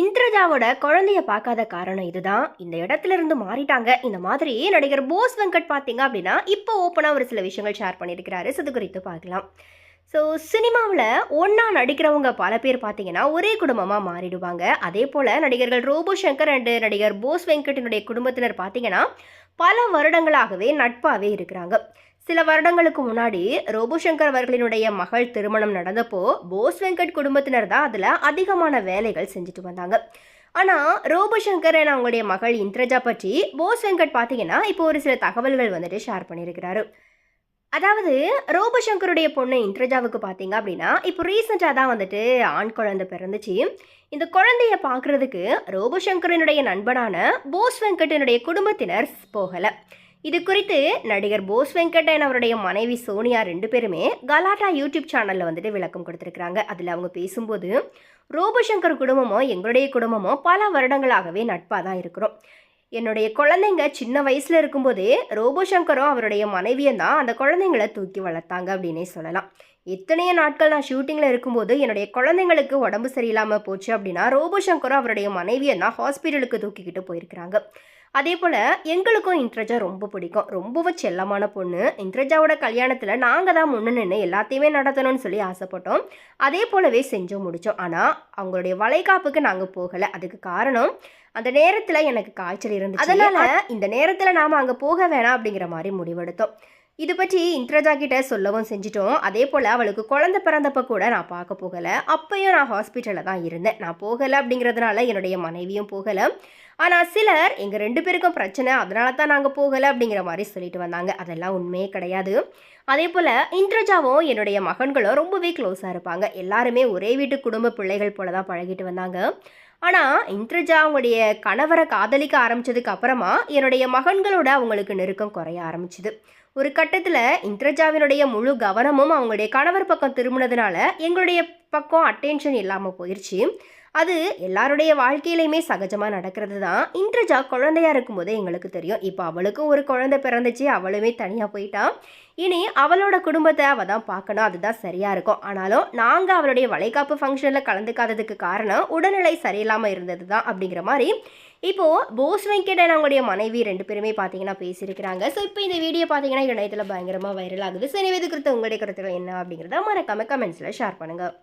இந்திரஜாவோட குழந்தைய பார்க்காத காரணம் இதுதான். இந்த இடத்துல இருந்து மாறிட்டாங்க. இந்த மாதிரி நடிகர் போஸ் வெங்கட் பார்த்தீங்க அப்படின்னா இப்போ ஓப்பனாக ஒரு சில விஷயங்கள் ஷேர் பண்ணியிருக்கிறாரு. ஸோ இது குறித்து பார்க்கலாம். ஸோ சினிமாவில் ஒன்றா நடிக்கிறவங்க பல பேர் பார்த்தீங்கன்னா ஒரே குடும்பமாக மாறிடுவாங்க. அதே போல் நடிகர்கள் ரோபோ சங்கர் அண்டு நடிகர் போஸ் வெங்கட்டினுடைய குடும்பத்தினர் பார்த்தீங்கன்னா பல வருடங்களாகவே நட்பாகவே இருக்கிறாங்க. சில வருடங்களுக்கு முன்னாடி ரோபோசங்கர் அவர்களினுடைய மகள் திருமணம் நடந்தப்போ போஸ் வெங்கட் குடும்பத்தினர் தான் அதில் அதிகமான வேலைகள் செஞ்சுட்டு வந்தாங்க. ஆனால் ரோபோசங்கர் என அவங்களுடைய மகள் இந்திரஜா பற்றி போஸ் வெங்கட் பார்த்தீங்கன்னா இப்போ ஒரு சில தகவல்கள் வந்துட்டு ஷேர் பண்ணியிருக்கிறாரு. அதாவது ரோபோசங்கருடைய பொண்ணு இந்திரஜாவுக்கு பார்த்தீங்க அப்படின்னா இப்போ ரீசெண்டாக தான் வந்துட்டு ஆண் குழந்தை பிறந்துச்சு. இந்த குழந்தைய பார்க்குறதுக்கு ரோபோசங்கரனுடைய நண்பனான போஸ் வெங்கட்டினுடைய குடும்பத்தினர் போகலை. இது குறித்து நடிகர் போஸ் வெங்கடன் அவருடைய மனைவி சோனியா ரெண்டு பேருமே கலாட்டா யூடியூப் சேனலில் வந்துட்டு விளக்கம் கொடுத்துருக்குறாங்க. அதில் அவங்க பேசும்போது ரோபோசங்கர் குடும்பமோ எங்களுடைய குடும்பமோ பல வருடங்களாகவே நட்பாக தான் இருக்கிறோம். என்னுடைய குழந்தைங்க சின்ன வயசில் இருக்கும்போதே ரோபோசங்கரும் அவருடைய மனைவியும் தான் அந்த குழந்தைங்கள தூக்கி வளர்த்தாங்க அப்படின்னே சொல்லலாம். எத்தனையோ நாட்கள் நான் ஷூட்டிங்கில் இருக்கும்போது என்னுடைய குழந்தைங்களுக்கு உடம்பு சரியில்லாமல் போச்சு அப்படின்னா ரோபோசங்கரும் அவருடைய மனைவியை தான் ஹாஸ்பிட்டலுக்கு தூக்கிக்கிட்டு போயிருக்கிறாங்க. அதே போல் எங்களுக்கும் இன்ட்ரஜா ரொம்ப பிடிக்கும். ரொம்பவும் செல்லமான பொண்ணு. இன்ட்ரஜாவோட கல்யாணத்தில் நாங்கள் தான் முன்னு நின்று எல்லாத்தையுமே நடத்தணும்னு சொல்லி ஆசைப்பட்டோம். அதே போலவே செஞ்சோம் முடித்தோம் ஆனால் அவங்களுடைய வளைகாப்புக்கு நாங்கள் போகலை. அதுக்கு காரணம் அந்த நேரத்தில் எனக்கு காய்ச்சல் இருந்துச்சு. அதனால இந்த நேரத்தில் நாம் அங்கே போக வேணாம் அப்படிங்கிற மாதிரி முடிவெடுத்தோம். இது பற்றி இந்திரஜா கிட்ட சொல்லவும் செஞ்சிட்டோம். அதே போல் அவளுக்கு குழந்த பிறந்தப்ப கூட நான் பார்க்க போகலை. அப்பையும் நான் ஹாஸ்பிட்டலில் தான் இருந்தேன். நான் போகலை அப்படிங்கிறதுனால என்னுடைய மனைவியும் போகலை. ஆனால் சிலர் எங்கள் ரெண்டு பேருக்கும் பிரச்சனை அதனால தான் நாங்கள் போகலை அப்படிங்கிற மாதிரி சொல்லிட்டு வந்தாங்க. அதெல்லாம் உண்மையே கிடையாது. அதே போல் இந்திரஜாவும் என்னுடைய மகன்களும் ரொம்பவே க்ளோஸாக இருப்பாங்க. எல்லாருமே ஒரே வீட்டு குடும்ப பிள்ளைகள் போல தான் பழகிட்டு வந்தாங்க. ஆனால் இந்திரஜா அவங்களுடைய கணவரை காதலிக்க ஆரம்பித்ததுக்கு அப்புறமா என்னுடைய மகன்களோட அவங்களுக்கு நெருக்கம் குறைய ஆரம்பிச்சுது. ஒரு கட்டத்தில் இந்திரஜாவினுடைய முழு கவனமும் அவங்களுடைய கணவர் பக்கம் திரும்பினதுனால எங்களுடைய பக்கம் அட்டென்ஷன் இல்லாமல் போயிடுச்சு அது எல்லாருடைய வாழ்க்கையிலையுமே சகஜமாக நடக்கிறது தான் இன்ட்ரஜா குழந்தையாக இருக்கும்போதே எங்களுக்கு தெரியும். இப்போ அவளுக்கும் ஒரு குழந்தை பிறந்துச்சு. அவளுமே தனியாக போயிட்டான் இனி அவளோட குடும்பத்தை அவள் தான் பார்க்கணும். அதுதான் சரியாக இருக்கும். ஆனாலும் நாங்கள் அவளுடைய வளைகாப்பு ஃபங்க்ஷனில் கலந்துக்காததுக்கு காரணம் உடல்நிலை சரியில்லாமல் இருந்தது தான் அப்படிங்கிற மாதிரி இப்போது போஸ் வெங்கடன் அவங்களுடைய மனைவி ரெண்டு பேருமே பார்த்தீங்கன்னா பேசியிருக்கிறாங்க. ஸோ இப்போ இந்த வீடியோ பார்த்தீங்கன்னா இணையத்தில் பயங்கரமாக வைரல் ஆகுது. சரி இது குறித்து உங்களுடைய கருத்துக்கள் என்ன அப்படிங்கிறத மறக்காம கமெண்ட்ஸில் ஷேர் பண்ணுங்கள்